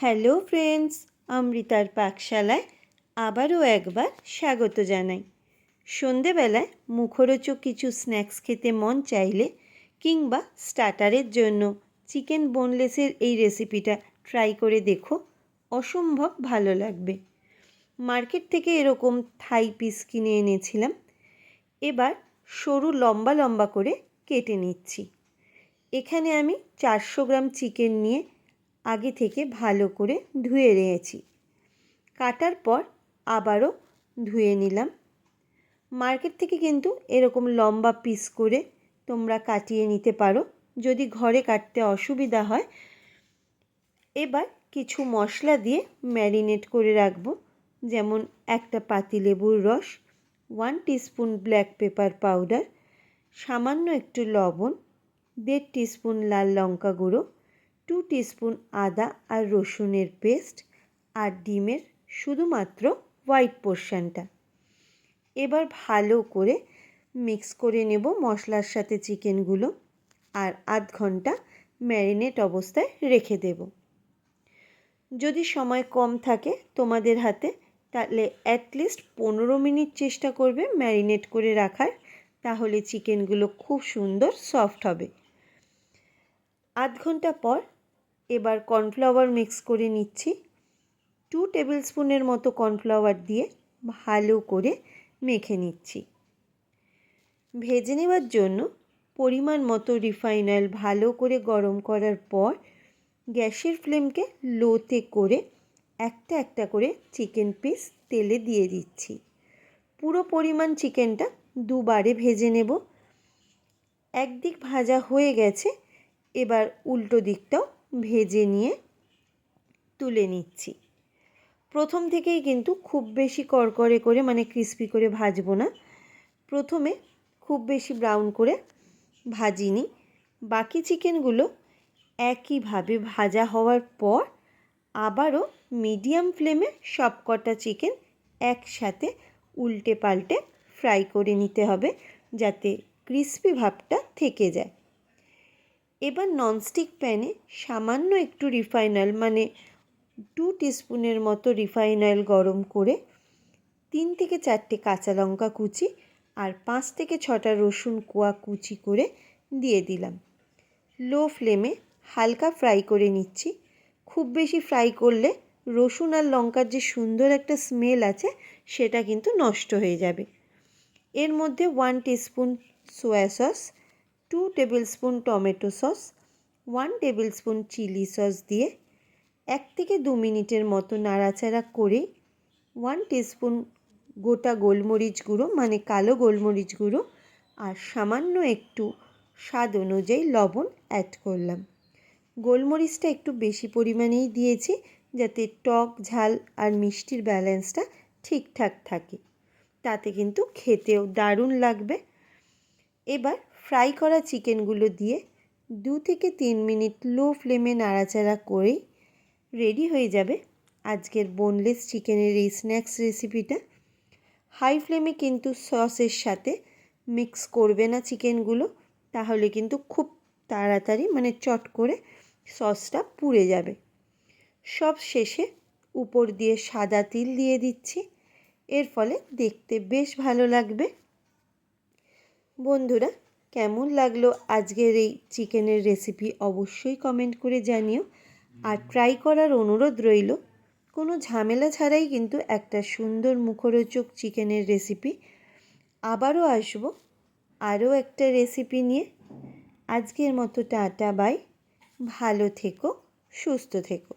Hello friends, অমৃতার পাকশালায় আবারও একবার স্বাগত জানাই। সন্ধেবেলায় মুখরোচক কিছু স্ন্যাক্স খেতে মন চাইলে কিংবা স্টার্টারের জন্য চিকেন বোনলেসের এই রেসিপিটা ট্রাই করে দেখো, অসম্ভব ভালো লাগবে। মার্কেট থেকে এরকম থাই পিস কিনে এনেছিলাম। এবার সরু লম্বা লম্বা করে কেটে নিচ্ছি। এখানে আমি চারশো গ্রাম চিকেন নিয়ে আগে থেকে ভালো করে ধুয়ে নিয়েছি। কাটার পর আবারও ধুয়ে নিলাম। মার্কেট থেকে কিন্তু এরকম লম্বা পিস করে তোমরা কাটিয়ে নিতে পারো। যদি ঘরে কাটতে অসুবিধা হয়, এবার কিছু মশলা দিয়ে ম্যারিনেট করে রাখব। যেমন একটা পাতিলেবুর রস, one teaspoon black pepper powder, সামান্য একটু লবণ, দেড় টিস্পুন লাল লঙ্কা গুঁড়ো টু টিস্পুন আদা আর রসুনের পেস্ট আর ডিমের শুধুমাত্র হোয়াইট পোর্শনটা। এবার ভালো করে মিক্স করে নেব মশলার সাথে চিকেনগুলো আর আধ ঘণ্টা ম্যারিনেট অবস্থায় রেখে দেব। যদি সময় কম থাকে তোমাদের হাতে, তাহলে অ্যাটলিস্ট পনেরো মিনিট চেষ্টা করবে ম্যারিনেট করে রাখার, তাহলে চিকেনগুলো খুব সুন্দর সফট হবে। আধ ঘণ্টা পর এবার কর্নফ্লাওয়ার মিক্স করে নিচ্ছি। টু টেবিল স্পুনের মতো কর্নফ্লাওয়ার দিয়ে ভালো করে মেখে নিচ্ছি। ভেজে নেওয়ার জন্য পরিমাণ মতো রিফাইন অয়েল ভালো করে গরম করার পর গ্যাসের ফ্লেমকে লোতে করে একটা একটা করে চিকেন পিস তেলে দিয়ে দিচ্ছি। পুরো পরিমাণ চিকেনটা দুবারে ভেজে নেব। একদিক ভাজা হয়ে গেছে, এবার উল্টো দিকটাও ভেজে নিয়ে তুলে নিচ্ছি। প্রথম থেকেই কিন্তু খুব বেশি করকরে করে মানে ক্রিস্পি করে ভাজবো না। প্রথমে খুব বেশি ব্রাউন করে ভাজিনি। বাকি চিকেনগুলো একইভাবে ভাজা হওয়ার পর আবারও মিডিয়াম ফ্লেমে সব কটা চিকেন একসাথে উল্টে পাল্টে ফ্রাই করে নিতে হবে, যাতে ক্রিস্পি ভাবটা থেকে যায়। এবার ননস্টিক প্যানে সামান্য একটু রিফাইন অয়েল মানে টু টিস্পুনের মতো রিফাইন অয়েল গরম করে তিন থেকে চারটে কাঁচা লঙ্কা কুচি আর পাঁচ থেকে ছটা রসুন কোয়া কুচি করে দিয়ে দিলাম। লো ফ্লেমে হালকা ফ্রাই করে নিচ্ছি। খুব বেশি ফ্রাই করলে রসুন আর লঙ্কার যে সুন্দর একটা স্মেল আছে, সেটা কিন্তু নষ্ট হয়ে যাবে। এর মধ্যে one teaspoon soya sauce two tablespoon tomato sauce one tablespoon chilli sauce দিয়ে এক থেকে দু মিনিটের মতো নাড়াচাড়া করে ওয়ান টিস্পুন গোটা গোলমরিচ গুঁড়ো মানে কালো গোলমরিচ গুঁড়ো আর সামান্য একটু স্বাদ অনুযায়ী লবণ অ্যাড করলাম। গোলমরিচটা একটু বেশি পরিমাণেই দিয়েছি যাতে টক, ঝাল আর মিষ্টির ব্যালেন্সটা ঠিকঠাক থাকে। তাতে কিন্তু খেতেও দারুণ লাগবে। এবার ফ্রাই করা চিকেনগুলো দিয়ে দু থেকে তিন মিনিট লো ফ্লেমে নাড়াচাড়া করেই রেডি হয়ে যাবে আজকের বোনলেস চিকেনের এই স্ন্যাক্স রেসিপিটা হাই ফ্লেমে কিন্তু সসের সাথে মিক্স করবে না চিকেনগুলো, তাহলে কিন্তু খুব তাড়াতাড়ি মানে চট করে সসটা পুড়ে যাবে। সব শেষে উপর দিয়ে সাদা তিল দিয়ে দিচ্ছি, এর ফলে দেখতে বেশ ভালো লাগবে। বন্ধুরা কেমন লাগল আজকের এই চিকেনের রেসিপি অবশ্যই কমেন্ট করে জানিও। আর ট্রাই করার অনুরোধ রইল, কোনো ঝামেলা ছাড়াই কিন্তু একটা সুন্দর মুখরোচক চিকেনের রেসিপি আবারও আসব আরও একটা রেসিপি নিয়ে। আজকের মতো টাটা বাই ভালো থেকো, সুস্থ থেকো।